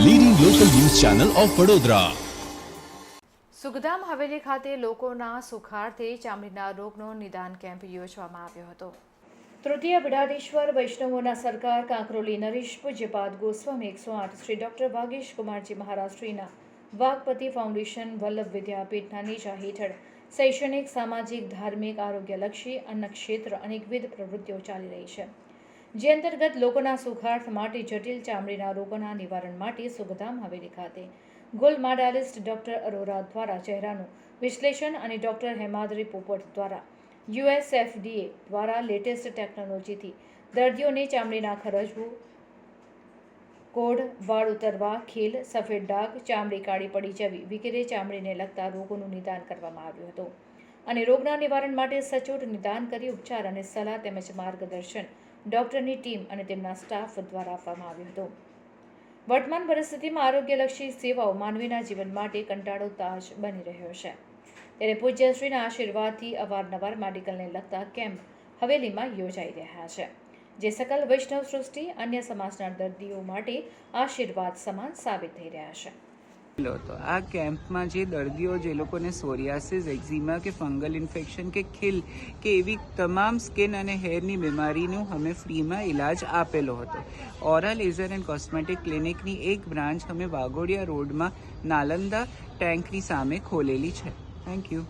Channel of Vadodara Sukhdham Haveli ખાતે લોકોના સુખાર્થે ચામડીના રોગનો નિદાન કેમ્પ યોજવામાં આવ્યો હતો. તૃતીય બિડાડેશ્વર વૈષ્ણવોના સરકાર કાંકરોલી નરેશ પૂજ્યપાદ ગોસ્વામી એકસો આઠ શ્રી ડોક્ટર ભાગેશ કુમારજી મહારાષ્ટ્રીના વાઘપતિ ફાઉન્ડેશન વલ્લભ વિદ્યાપીઠના નેજા હેઠળ શૈક્ષણિક સામાજિક ધાર્મિક આરોગ્યલક્ષી અન્ન ક્ષેત્ર અનેકવિધ પ્રવૃત્તિઓ ચાલી રહી છે. જે અંતર્ગત લોકોના સુખાર્થ માટે જટિલ ચામડીના રોગોના નિવારણ માટે સુખધામ હવેલી ખાતે ગોલ્ડ મેડાલિસ્ટ ડોક્ટર અરોરા દ્વારા ચહેરાનું વિશ્લેષણ અને ડોક્ટર હેમાદ્રી પોપટ દ્વારા યુએસએફડીએ દ્વારા લેટેસ્ટ ટેકનોલોજીથી દર્દીઓને ચામડીના ખરજવું કોડ વાળ ઉતરવા, ખીલ, સફેદ ડાઘ, ચામડી કાળી પડી જવી વગેરે ચામડીને લગતા રોગોનું નિદાન કરવામાં આવ્યું હતું. અને રોગના નિવારણ માટે સચોટ નિદાન કરી ઉપચાર અને સલાહ તેમજ માર્ગદર્શન ડોક્ટરની ટીમ અને તેમના સ્ટાફ દ્વારા આપવામાં આવ્યું હતું. વર્તમાન પરિસ્થિતિમાં આરોગ્યલક્ષી સેવાઓ માનવીના જીવન માટે કંટાળો તાજ બની રહ્યો છે. ત્યારે પૂજ્યશ્રીના આશીર્વાદથી અવારનવાર મેડિકલને લગતા કેમ્પ હવેલીમાં યોજાઈ રહ્યા છે, જે સકલ વૈષ્ણવ સૃષ્ટિ અન્ય સમાજના દર્દીઓ માટે આશીર્વાદ સમાન સાબિત થઈ રહ્યા છે. તો આ કેમ્પમાં જે દર્દીઓ જે લોકોને સોરિયાસિસ, એક્ઝિમા કે ફંગલ ઇન્ફેક્શન કે ખીલ કે એવી તમામ સ્કિન અને હેરની બીમારીનું અમે ફ્રીમાં ઇલાજ આપેલો હતો. ઓરા લેઝર એન્ડ કોસ્મેટિક ક્લિનિકની એક બ્રાન્ચ અમે વાઘોડિયા રોડમાં નાલંદા ટેન્કની સામે ખોલેલી છે. Thank you